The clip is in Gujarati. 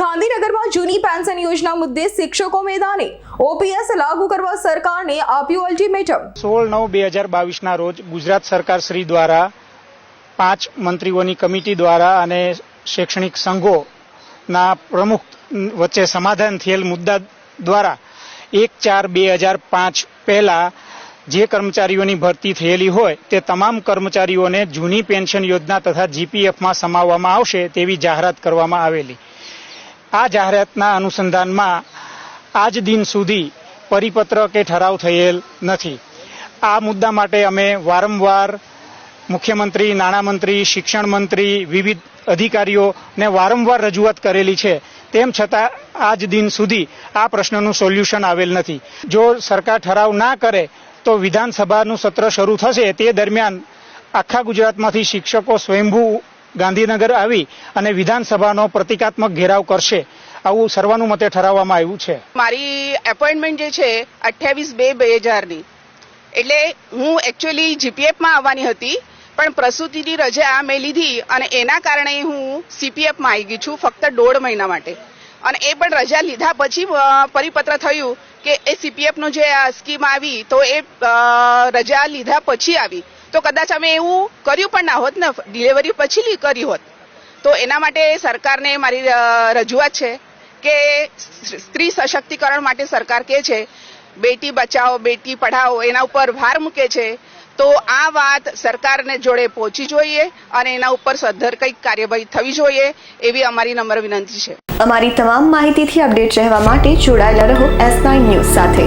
ગાંધીનગરમાં જૂની પેન્શન યોજના મુદ્દે શિક્ષકો મેદાને. ઓપીએસ લાગુ કરવા સરકારને આપ્યું અલ્ટિમેટમ સોળ નવ બે હજાર બાવીસના રોજ ગુજરાત સરકાર શ્રી દ્વારા પાંચ મંત્રીઓની કમિટી દ્વારા અને શૈક્ષણિક સંઘોના પ્રમુખ વચ્ચે સમાધાન થયેલ મુદ્દા દ્વારા એક ચાર બે હજાર પાંચ પહેલા જે કર્મચારીઓની ભરતી થયેલી હોય તે તમામ કર્મચારીઓને જૂની પેન્શન યોજના તથા જીપીએફમાં સમાવવામાં આવશે તેવી જાહેરાત કરવામાં આવેલી. આ જાહેરાતના અનુસંધાનમાં આજ દિન સુધી પરિપત્ર કે ઠરાવ થયેલ નથી. આ મુદ્દા માટે અમે વારંવાર મુખ્યમંત્રી, નાણામંત્રી, શિક્ષણ મંત્રી, વિવિધ અધિકારીઓને વારંવાર રજૂઆત કરેલી છે. તેમ છતાં આજ દિન સુધી આ પ્રશ્નનું સોલ્યુશન આવેલ નથી. જો સરકાર ઠરાવ ના કરે તો વિધાનસભાનું સત્ર શરૂ થશે. તે દરમિયાન આખા ગુજરાતમાંથી શિક્ષકો સ્વયંભૂ ગાંધીનગર આવી અને વિધાનસભાનો પ્રતિકાત્મક ઘેરાવ કરશે, આવું સર્વાનુમતે ઠરાવવામાં આવ્યું છે. મારી એપોઇન્ટમેન્ટ જે છે, અઠ્યાવીસ બે બે હજારની એટલે હું એકચ્યુઅલી જીપીએફમાં આવવાની હતી, પણ પ્રસૂતિની રજા મેં લીધી અને એના કારણે હું સીપીએફમાં આવી ગઈ છું ફક્ત દોઢ મહિના માટે. અને એ પણ રજા લીધા પછી પરિપત્ર થયું કે એ સીપીએફનો જે સ્કીમ આવી, તો એ રજા લીધા પછી આવી. તો કદાચ અમે એવું કર્યું પણ ના હોત ને. ડિલિવરી પછી કરી હોત. તો એના માટે સરકારને મારી રજૂઆત છે કે સ્ત્રી સશક્તિકરણ માટે સરકાર કે છે, બેટી બચાવો બેટી પઢાઓ, એના ઉપર ભાર મૂકે છે, તો આ વાત સરકારને જોડે પહોંચી જોઈએ અને એના ઉપર સદ્ધર કંઈક કાર્યવાહી થવી જોઈએ એવી અમારી નમ્ર વિનંતી છે. અમારી તમામ માહિતીથી અપડેટ રહેવા માટે જોડાયેલા રહો એસ નાઇન ન્યૂઝ સાથે.